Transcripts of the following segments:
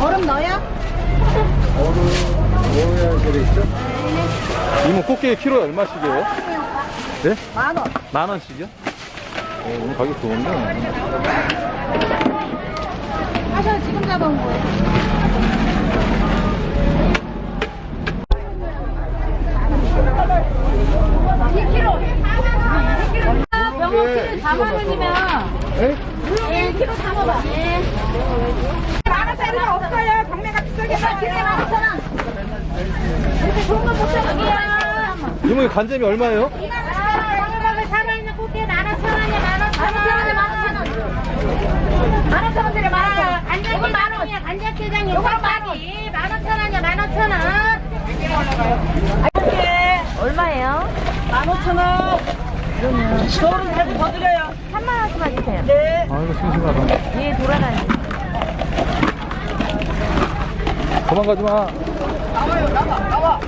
얼음 넣어요? 이모 꽃게 키로에 얼마씩이에요? 네? 만 원. 만 원씩이요? 어, 오늘 가격 좋은데. 하셔 지금 잡아온 거예요. 병원키를 4만 원이면 네? 1kg 담아봐. 예. 이렇게 좋은 거못 사. 여기야. 이모 이 간잼이 얼마예요? 방어밥을 사면 있는 꽃게 만 오천 원이야. 만 오천 원. 만 오천 원. 만 오천 원 드려 만 오천 원. 간장게 만 원이야. 간장게장 요거 많이. 만 오천 원이야. 만 오천 원. 얼마예요? 15,000원. 저는 살고 더 드려요. 3만 원씩만 주세요. 네. 아, 이거 싱싱하다. 뒤에 돌아다니. 도망가지 마. 나와요, 나와, 나와.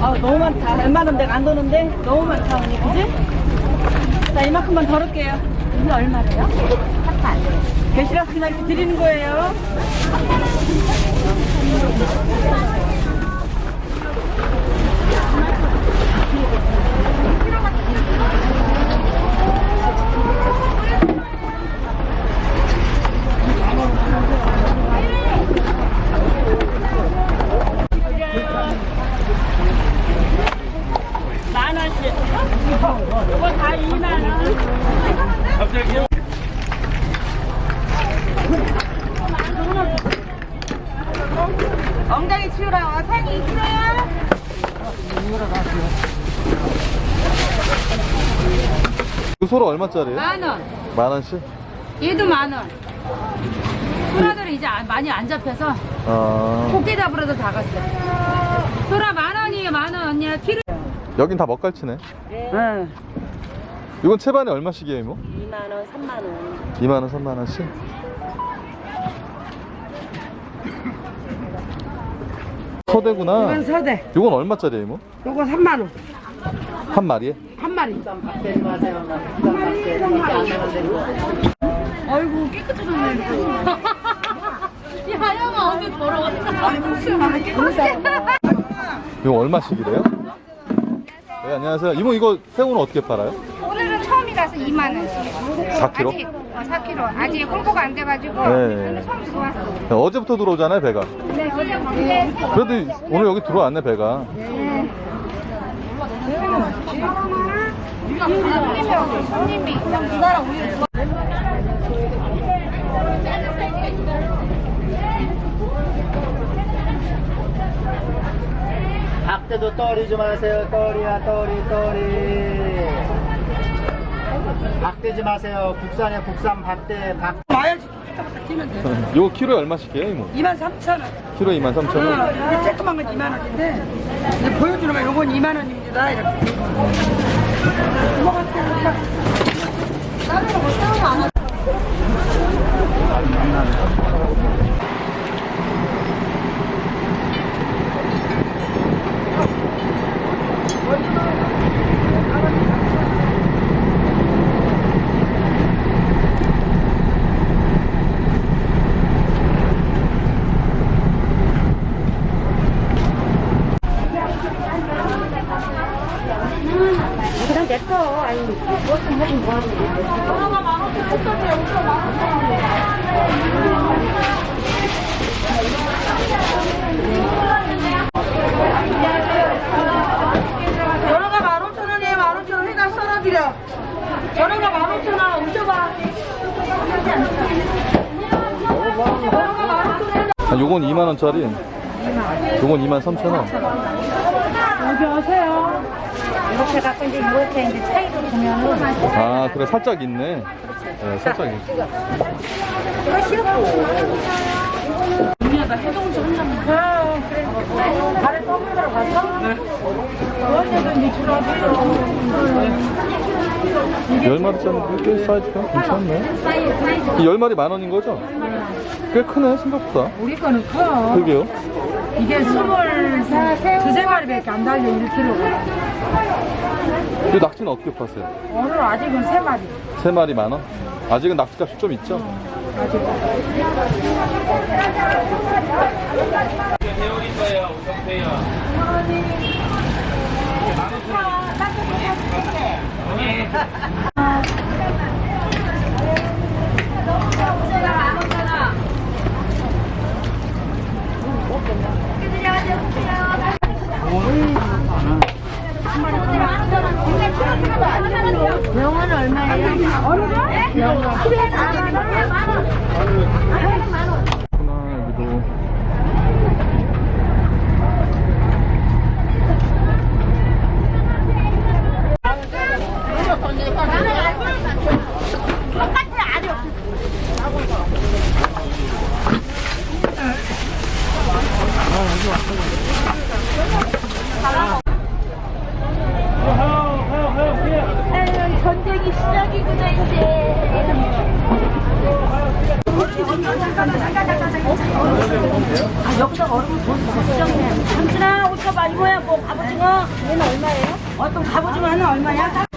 아, 너무 많다. 웬만하면 내가 안 도는데? 너무 많다, 언니. 그지? 자, 이만큼만 덜을게요. 이게 얼마래요? 한 판. 계시락이나 이렇게 드리는 거예요. 만 원씩. 이거 다 2만 원. 엉덩이 치우라고. 산이 있어요? 그 소로 얼마짜리예요? 만 원. 만 원씩? 얘도 만 원. 소라들은 이제 안- 많이 안 잡혀서 아, 꽃게 잡으러도 다 갔어. 소라 만 원이에요, 만 원. 언니야, 키로. 여긴 다 먹갈치네. 응. 이건 채반에 얼마씩이에요, 이모? 2만 원, 3만 원. 2만 원, 3만 원씩? 서대구나. 이건 서대. 이건 얼마짜리예요, 이모? 요거 3만 원. 한 마리에? 한 마리. 아이고, 깨끗하네. 이 하영아, 언니 더러웠어. 이거 얼마씩이래요? 네, 안녕하세요. 이모 이거 새우는 어떻게 팔아요? 오늘은 처음이라서 2만 원씩. 4kg? 아직 어, 4kg. 아직 홍보가 안 돼가지고 네. 처음 들어왔어. 어제부터 들어오잖아요, 배가. 네, 네. 그래도 오늘 여기 들어왔네, 배가. 손님이 박대도 떨이지 마세요. 떨이야, 떨이, 떨이. 박대지 마세요. 국산이야, 국산 박대, 박. 와야지. 끼면 돼. 이거 키로에 얼마씩이에요, 이모? 2만 3천 원. 키로에 2만 3천 원? 어, 이게 쬐끄만 건 2만 원인데 이제 보여주는 거 요건 2만 원입니다. 이렇게. 전화가 15,000원이에요. 15,000원 회가 썰어드려. 전화가 15,000원 옮겨봐. 아, 요건 2만 원짜리. 요건 2만 3천 원. 여기 오세요. 이렇게 갖고 이제 이렇게 이제 차이를 보면은 아, 그래, 살짝 있네. 네, 살짝 있네. 언니가 해동 좀 한다면. 다른 서울으로 갔어? 열 마리짜리 꽤 사이즈가 괜찮네. 이열 마리 만 원인 거죠? 꽤 크네, 생각보다. 우리 거는 커. 그게요. 이게 스물 두세 마리밖에 안 달려 1kg. 이 낙지는 어떻게 파세요? 오늘 아직은 세 마리. 세 마리 만 원? 아직은 낙지 값이 좀 있죠? 병원은 얼마예요? 하나, 여기도. 전쟁이 시작이구나 이제. 삼촌아, 옷값 아니고야, 뭐, 갑오징어. 얘는 얼마예요? 어떤 갑오징어 하나 얼마야?